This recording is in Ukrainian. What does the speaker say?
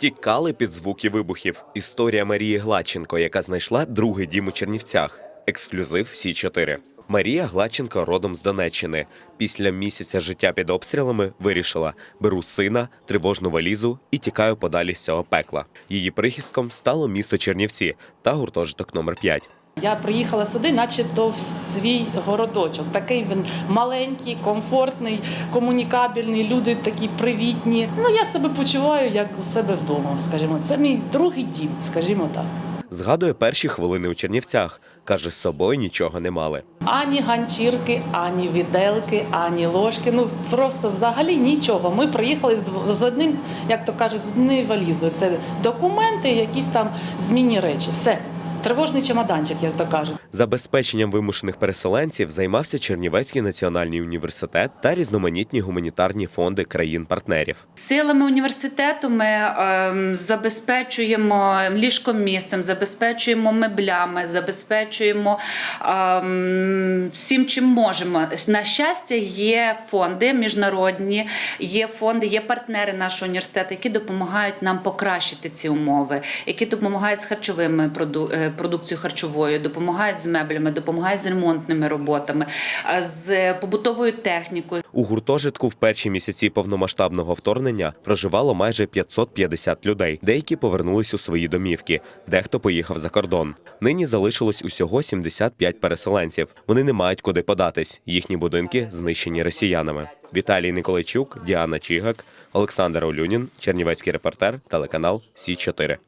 Тікали під звуки вибухів. Історія Марії Гладченко, яка знайшла другий дім у Чернівцях. Ексклюзив Сі 4 Марія Гладченко родом з Донеччини. Після місяця життя під обстрілами вирішила: беру сина, тривожну валізу і тікаю подалі з цього пекла. Її прихистком стало місто Чернівці та гуртожиток номер 5 Я приїхала сюди, наче то в свій городочок. Такий він маленький, комфортний, комунікабельний, люди такі привітні. Ну я себе почуваю як у себе вдома, скажімо. Це мій другий дім, скажімо так. Згадує перші хвилини у Чернівцях. Каже, з собою нічого не мали. Ані ганчірки, ані віделки, ані ложки. Ну просто взагалі нічого. Ми приїхали з з одним, як то кажуть, з однією валізою. Це документи, якісь там змінні речі. Все. Тривожний чемоданчик, як то кажуть. Забезпеченням вимушених переселенців займався Чернівецький національний університет та різноманітні гуманітарні фонди країн-партнерів. Силами університету ми ем, забезпечуємо ліжком місцем, забезпечуємо меблями, забезпечуємо ем, всім, чим можемо. На щастя, є фонди міжнародні, є фонди, є партнери нашого університету, які допомагають нам покращити ці умови, які допомагають з харчовими е, продукцією харчовою, допомагають з меблями, допомагають з ремонтними роботами, з побутовою технікою. У гуртожитку в перші місяці повномасштабного вторгнення проживало майже 550 людей. Деякі повернулись у свої домівки, дехто поїхав за кордон. Нині залишилось усього 75 переселенців. Вони не мають куди податись. Їхні будинки знищені росіянами. Віталій Николайчук, Діана Чігак, Олександр Олюнін, Чернівецький репортер, телеканал Сі 4